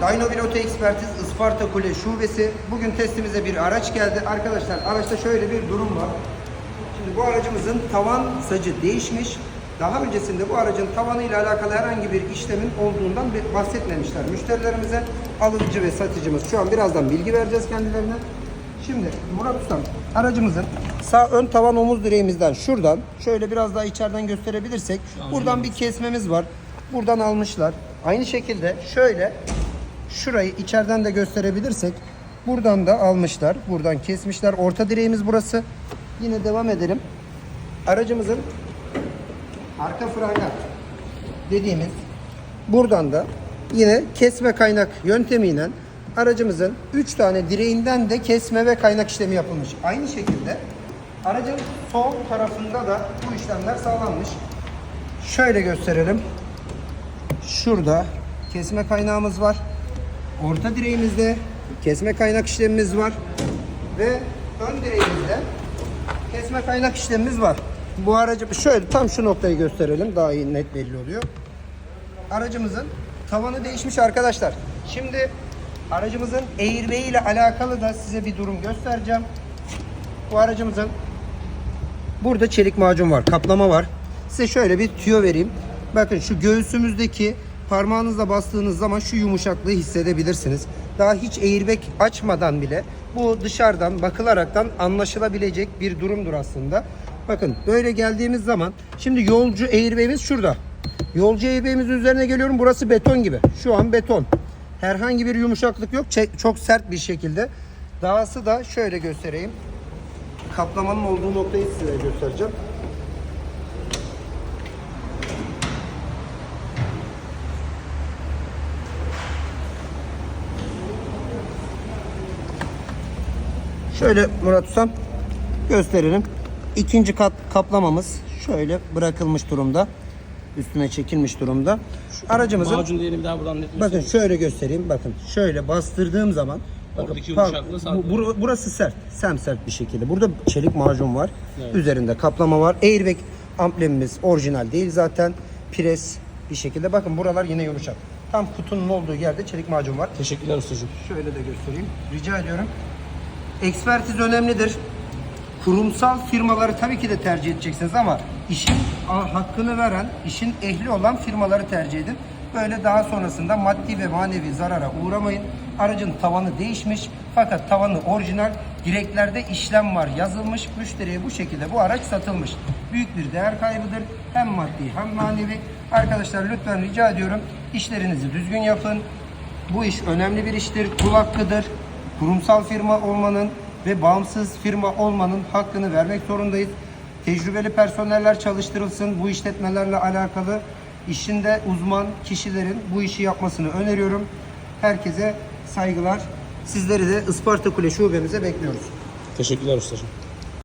Dynobil Oto Ekspertiz Isparta Kule Şubesi. Bugün testimize bir araç geldi. Arkadaşlar araçta şöyle bir durum var. Şimdi bu aracımızın tavan sacı değişmiş. Daha öncesinde bu aracın tavanıyla alakalı herhangi bir işlemin olduğundan bahsetmemişler. Müşterilerimize alıcı ve satıcımız şu an birazdan bilgi vereceğiz kendilerine. Şimdi Murat Ustam aracımızın sağ ön tavan omuz direğimizden şuradan şöyle biraz daha içeriden gösterebilirsek buradan bir kesmemiz var. Buradan almışlar. Aynı şekilde şöyle şurayı içeriden de gösterebilirsek buradan da almışlar. Buradan kesmişler. Orta direğimiz burası. Yine devam edelim. Aracımızın arka franga dediğimiz buradan da yine kesme kaynak yöntemiyle aracımızın 3 tane direğinden de kesme ve kaynak işlemi yapılmış. Aynı şekilde aracın sol tarafında da bu işlemler sağlanmış. Şöyle gösterelim. Şurada kesme kaynağımız var. Orta direğimizde kesme kaynak işlemimiz var. Ve ön direğimizde kesme kaynak işlemimiz var. Bu aracı şöyle tam şu noktayı gösterelim. Daha iyi net belli oluyor. Aracımızın tavanı değişmiş arkadaşlar. Şimdi aracımızın airbag ile alakalı da size bir durum göstereceğim. Bu aracımızın Burada çelik macun var, kaplama var. Size şöyle bir tüyo vereyim. Bakın şu göğsümüzdeki parmağınızla bastığınız zaman şu yumuşaklığı hissedebilirsiniz. Daha hiç airbag açmadan bile bu dışarıdan bakılaraktan anlaşılabilecek bir durumdur aslında. Bakın böyle geldiğimiz zaman şimdi yolcu airbag'imiz şurada. Yolcu airbag'imizin üzerine geliyorum. Burası beton gibi. Şu an beton. Herhangi bir yumuşaklık yok. Çok sert bir şekilde. Dahası da şöyle göstereyim kaplamanın olduğu noktayı size göstereceğim. Şöyle Murat Ustam gösterelim. İkinci kat kaplamamız şöyle bırakılmış durumda. Üstüne çekilmiş durumda. Aracımızın Macun diyelim daha buradan net Bakın şöyle göstereyim. Bakın şöyle bastırdığım zaman bakın, Oradaki yumuşaklığı bu- bur- burası sert. Semsert bir şekilde. Burada çelik macun var. Üzerinde kaplama var. Airbag amblemimiz orijinal değil zaten. Pres bir şekilde. Bakın buralar yine yumuşak. Tam kutunun olduğu yerde çelik macun var. Teşekkürler ustacığım. Şöyle de göstereyim. Rica ediyorum. Ekspertiz önemlidir. Kurumsal firmaları tabii ki de tercih edeceksiniz ama işin hakkını veren, işin ehli olan firmaları tercih edin. Böyle daha sonrasında maddi ve manevi zarara uğramayın. Aracın tavanı değişmiş fakat tavanı orijinal. Direklerde işlem var yazılmış. Müşteriye bu şekilde bu araç satılmış. Büyük bir değer kaybıdır. Hem maddi hem manevi. Arkadaşlar lütfen rica ediyorum işlerinizi düzgün yapın. Bu iş önemli bir iştir, kul hakkıdır. Kurumsal firma olmanın ve bağımsız firma olmanın hakkını vermek zorundayız. Tecrübeli personeller çalıştırılsın. Bu işletmelerle alakalı işinde uzman kişilerin bu işi yapmasını öneriyorum. Herkese saygılar. Sizleri de Isparta Kule şubemize bekliyoruz. Teşekkürler ustacığım.